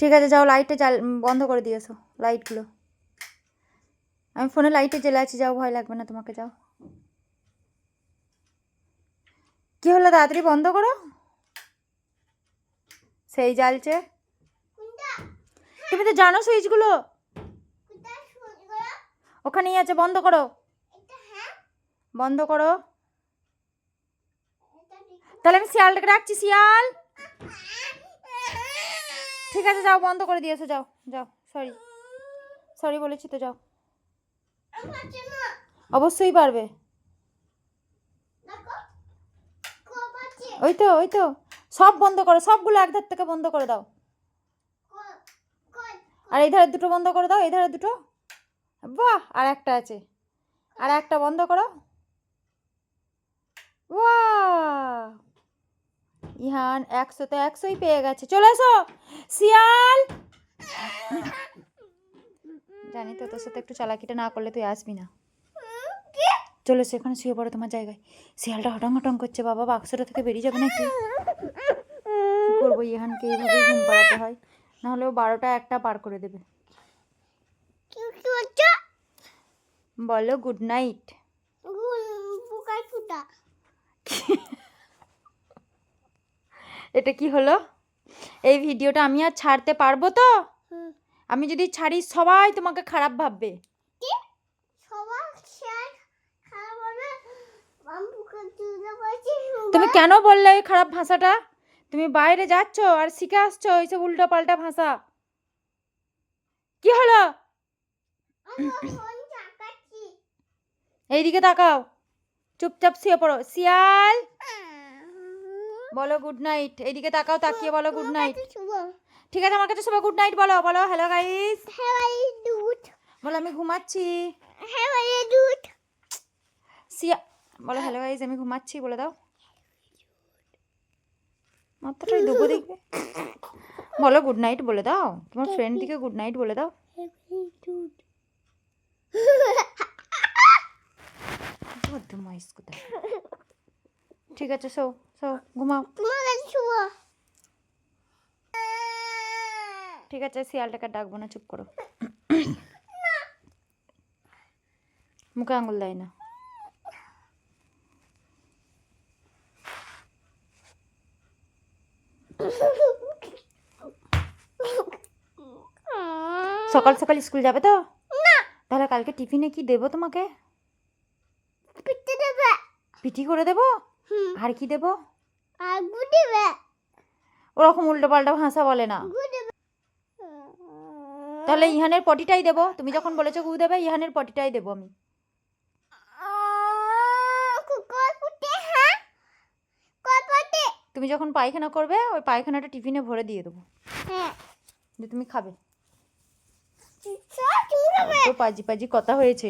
ঠিক আছে, যাও লাইটটা চাল বন্ধ করে দিয়েছ লাইটগুলো আমি ফোনে লাইটে জ্বেলে আছি, যাও, ভয় লাগবে না তোমাকে, যাও। কি হলো, তাড়াতাড়ি বন্ধ করো? সেই জ্বালছে। তুমি তো জানো সুইচগুলো ওখানেই আছে, বন্ধ করো। বন্ধ করো। তাহলে আমি শিয়ালটাকে রাখছি, শিয়াল। ঠিক আছে, যাও, বন্ধ করে দিয়েছ, যাও যাও সরি সরি বলেছি তো, যাও। অবশ্যই পারবে। ওই তো ওই তো, সব বন্ধ করো, সবগুলো এক ধার থেকে বন্ধ করে দাও। আর এই ধারে দুটো বন্ধ করে দাও, এই ধারে দুটো। বাহ, আর একটা আছে। আর একটা বন্ধ করো বাহ ইহান একশো তো একশোই পেয়ে গেছে। চলে এসো। শিয়াল! জানি তো তোর সাথে একটু চালাকিটা না করলে তুই আসবি না। চলে এসো এখানে শুয়ে পড়ো তোমার জায়গায়। শিয়ালটা হটং হটং করছে বাবা বাক্সটা থেকে বেরিয়ে যাবে নাকি? কি করব ইহানকে এইভাবেই ঘুম পাড়াতে হয়? নাহলে ও বারোটা একটা পার করে দেবে। বলো গুড নাইট এটা কি হলো? এই ভিডিওটা আমি আর ছাড়তে পারব তো? আমি যদি ছাড়ি সবাই তোমাকে খারাপ ভাববে। তুমি কেন বললে ওই খারাপ ভাষাটা? তুমি বাইরে যাচ্ছ আর শিখে আসছো এইসব উল্টো পাল্টা ভাষা। কি হলো? এইদিকে তাকাও। চুপচাপ শুয়ে পড়ো। শিয়াল! বলো গুড নাইট এইদিকে তাকাও তাকিয়ে বলো গুড নাইট ঠিক আছে আমার কাছে সবাই গুড নাইট বলো বলো হ্যালো গাইস বলো আমি ঘুমাচ্ছি। সিয়া বলো হ্যালো গাইস আমি ঘুমাচ্ছি বলে দাও। মাত্রটাই দুবো দেখবে। বলো গুড নাইট বলে দাও। তোমার ফ্রেন্ড দিকে গুড নাইট বলে দাও। বদমাইশ কোথায়? ঠিক আছে সো সো ঘুমাও। ঠিক আছে শিয়ালটাকে ডাকবো না চুপ করো। মুখে আঙুল দেয় না। সকাল সকাল স্কুল যাবে তো? তাহলে কালকে টিফিনে কি দেবো তোমাকে? পিটি করে দেবো? আর কি দেবো? ওরকম উল্টো পাল্টা ভাষা বলে না। তাহলে ইহানের পটিটাই দেবো। তুমি যখন বলেছ গু দেবে ইহানের পটিটাই দেবো আমি। তুমি যখন পায়খানা করবে ওই পায়খানাটা টিফিনে ভরে দিয়ে দেবো। যে তুমি খাবে। পাজি পাজি কথা হয়েছে।